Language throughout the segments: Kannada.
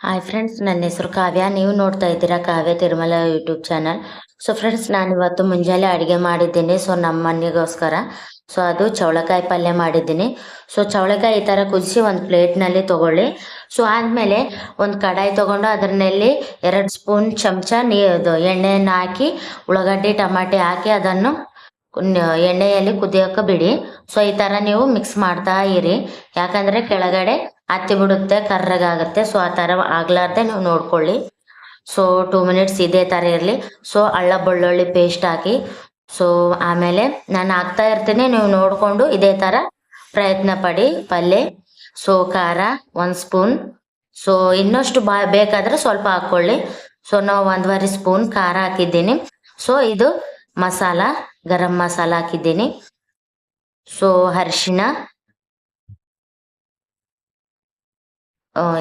ಹಾಯ್ ಫ್ರೆಂಡ್ಸ್ ನನ್ನ ಹೆಸರು ಕಾವ್ಯ. ನೀವು ನೋಡ್ತಾ ಇದ್ದೀರಾ Kavya Tirumala YouTube channel. So friends ನಾನು ಇವತ್ತು ಮುಂಜಾನೆ ಅಡುಗೆ ಮಾಡಿದ್ದೀನಿ. ಸೊ ನಮ್ಮ ಮನೆಗೋಸ್ಕರ ಸೊ ಅದು ಚೌಳಕಾಯಿ ಪಲ್ಯ ಮಾಡಿದ್ದೀನಿ. ಸೊ ಚೌಳಕಾಯಿ ಈ ಥರ ಕುದಿಸಿ ಒಂದು ಪ್ಲೇಟ್ನಲ್ಲಿ ತೊಗೊಳ್ಳಿ. ಸೊ ಆದಮೇಲೆ ಒಂದು ಕಡಾಯಿ ತೊಗೊಂಡು ಅದರಲ್ಲಿ ಎರಡು ಸ್ಪೂನ್ ಚಮಚ ನೀ ಎಣ್ಣೆಯನ್ನು ಹಾಕಿ, ಉಳ್ಳಾಗಡ್ಡಿ, ಟಮಾಟೆ ಹಾಕಿ ಅದನ್ನು ಎಣ್ಣೆಯಲ್ಲಿ ಕುದಿಯೋಕೆ ಬಿಡಿ. ಸೊ ಈ ಥರ ನೀವು ಮಿಕ್ಸ್ ಮಾಡ್ತಾ ಇರಿ. ಯಾಕಂದರೆ ಕೆಳಗಡೆ ಹತ್ತಿ ಬಿಡುತ್ತೆ, ಕರ್ರಗಾಗುತ್ತೆ. ಸೊ ಆ ಥರ ಆಗ್ಲಾರ್ದೆ ನೀವು ನೋಡ್ಕೊಳ್ಳಿ. ಸೊ ಟೂ ಮಿನಿಟ್ಸ್ ಇದೇ ಥರ ಇರಲಿ. ಸೊ ಅಳ್ಳ ಬೆಳ್ಳುಳ್ಳಿ ಪೇಸ್ಟ್ ಹಾಕಿ. ಸೊ ಆಮೇಲೆ ನಾನು ಹಾಕ್ತಾ ಇರ್ತೀನಿ. ನೀವು ನೋಡಿಕೊಂಡು ಇದೇ ಥರ ಪ್ರಯತ್ನ ಪಡಿ. ಪಲ್ಯ ಸೊ ಖಾರ, ಒಂದು ಸ್ಪೂನ್. ಸೊ ಇನ್ನಷ್ಟು ಬಾ, ಬೇಕಾದರೆ ಸ್ವಲ್ಪ ಹಾಕ್ಕೊಳ್ಳಿ. ಸೊ ನಾವು ಒಂದೂವರೆ ಸ್ಪೂನ್ ಖಾರ ಹಾಕಿದ್ದೀನಿ. ಸೊ ಇದು ಮಸಾಲ, ಗರಂ ಮಸಾಲ ಹಾಕಿದ್ದೀನಿ. ಸೊ ಅರಿಶಿಣ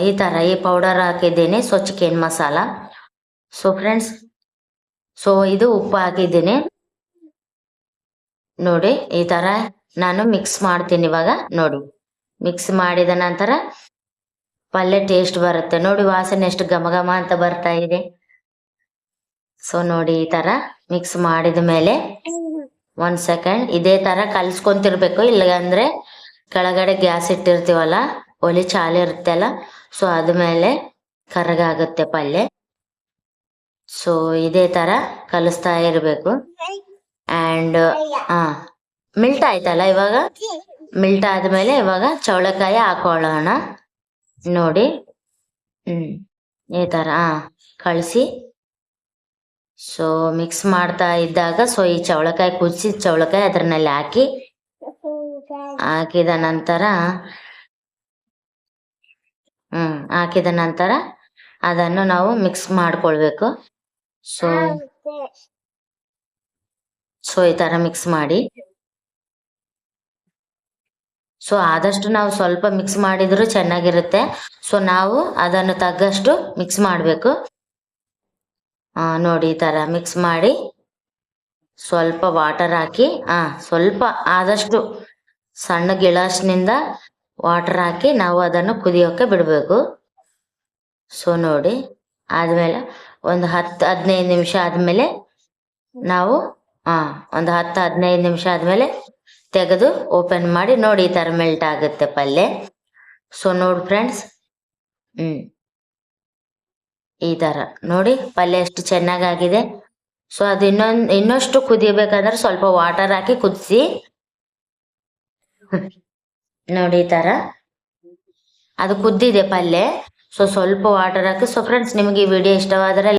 ಈ ಥರ ಈ ಪೌಡರ್ ಹಾಕಿದ್ದೀನಿ so chicken masala. So friends so ಇದು ಉಪ್ಪು ಹಾಕಿದ್ದೀನಿ. ನೋಡಿ, ಈ ಥರ ನಾನು ಮಿಕ್ಸ್ ಮಾಡ್ತೀನಿ ಇವಾಗ, ನೋಡಿ. ಮಿಕ್ಸ್ ಮಾಡಿದ ನಂತರ ಪಲ್ಯ ಟೇಸ್ಟ್ ಬರುತ್ತೆ. ನೋಡಿ, ವಾಸನೆ ಎಷ್ಟು ಘಮ ಘಮ ಅಂತ ಬರ್ತಾ ಇದೆ. ಸೊ ನೋಡಿ, ಈ ತರ ಮಿಕ್ಸ್ ಮಾಡಿದ ಮೇಲೆ ಒಂದ್ ಸೆಕೆಂಡ್ ಇದೇ ತರ ಕಲ್ಸ್ಕೊಂತಿರ್ಬೇಕು, ಇಲ್ಲಂದ್ರೆ ಕೆಳಗಡೆ ಗ್ಯಾಸ್ ಇಟ್ಟಿರ್ತೀವಲ್ಲ ಒಲಿ ಚಾಲು ಇರುತ್ತಲ್ಲ ಸೊ ಅದ ಮೇಲೆ ಕರಗಾಗುತ್ತೆ ಪಲ್ಯ. ಸೊ ಇದೇ ತರ ಕಲಿಸ್ತಾ ಇರಬೇಕು. ಅಂಡ್ ಹಾ ಮಿಲ್ಟ್ ಆಯ್ತಲ್ಲ ಇವಾಗ? ಮಿಲ್ಟ್ ಆದ್ಮೇಲೆ ಇವಾಗ ಚೌಳಕಾಯಿ ಹಾಕೊಳ್ಳೋಣ. ನೋಡಿ. ಹ್ಮ್, ಈ ತರ ಹಾ ಕಳಿಸಿ. ಸೊ ಮಿಕ್ಸ್ ಮಾಡ್ತಾ ಇದ್ದಾಗ ಸೊ ಈ ಚೌಳಕಾಯಿ ಕುದಿಸಿದ ಚೌಳಕಾಯಿ ಅದ್ರನಲ್ಲಿ ಹಾಕಿ. ಹಾಕಿದ ನಂತರ ಹ್ಮ್ ಹಾಕಿದ ನಂತರ ಅದನ್ನು ನಾವು ಮಿಕ್ಸ್ ಮಾಡ್ಕೊಳ್ಬೇಕು. ಸೊ ಸೊ ಈ ತರ ಮಿಕ್ಸ್ ಮಾಡಿ. ಸೊ ಆದಷ್ಟು ನಾವು ಸ್ವಲ್ಪ ಮಿಕ್ಸ್ ಮಾಡಿದ್ರು ಚೆನ್ನಾಗಿರುತ್ತೆ. ಸೊ ನಾವು ಅದನ್ನು ತಗ್ಗಷ್ಟು ಮಿಕ್ಸ್ ಮಾಡಬೇಕು. ಆ ನೋಡಿ ಈ ತರ ಮಿಕ್ಸ್ ಮಾಡಿ ಸ್ವಲ್ಪ ವಾಟರ್ ಹಾಕಿ ಆ ಸ್ವಲ್ಪ ಆದಷ್ಟು ಸಣ್ಣ ಗಿಲಾಸ್ನಿಂದ ವಾಟರ್ ಹಾಕಿ ನಾವು ಅದನ್ನು ಕುದಿಯೋಕ್ಕೆ ಬಿಡಬೇಕು. ಸೊ ನೋಡಿ, ಆದಮೇಲೆ ಒಂದು ಹತ್ತು, ಹದಿನೈದು ನಿಮಿಷ ಆದಮೇಲೆ ನಾವು ಹಾಂ ಒಂದು ಹತ್ತು, ಹದಿನೈದು ನಿಮಿಷ ಆದಮೇಲೆ ತೆಗೆದು ಓಪನ್ ಮಾಡಿ ನೋಡಿ ಈ ಥರ ಮೆಲ್ಟ್ ಆಗುತ್ತೆ ಪಲ್ಯ ಸೊ ನೋಡಿ ಫ್ರೆಂಡ್ಸ್ ಹ್ಞೂ ಈ ಥರ. ನೋಡಿ ಪಲ್ಯ ಎಷ್ಟು ಚೆನ್ನಾಗಾಗಿದೆ. ಸೊ ಅದು ಇನ್ನೊಂದು, ಇನ್ನಷ್ಟು ಕುದಿಯಬೇಕಂದ್ರೆ ಸ್ವಲ್ಪ ವಾಟರ್ ಹಾಕಿ ಕುದಿಸಿ. ನೋಡಿ ತರ ಅದು ಕುದ್ದಿದೆ ಪಲ್ಯ ಸೊ ಸ್ವಲ್ಪ ವಾಟರ್ ಹಾಕಿ ಸೊ ಫ್ರೆಂಡ್ಸ್ ನಿಮಗೆ ಈ ವಿಡಿಯೋ ಇಷ್ಟವಾದರೆ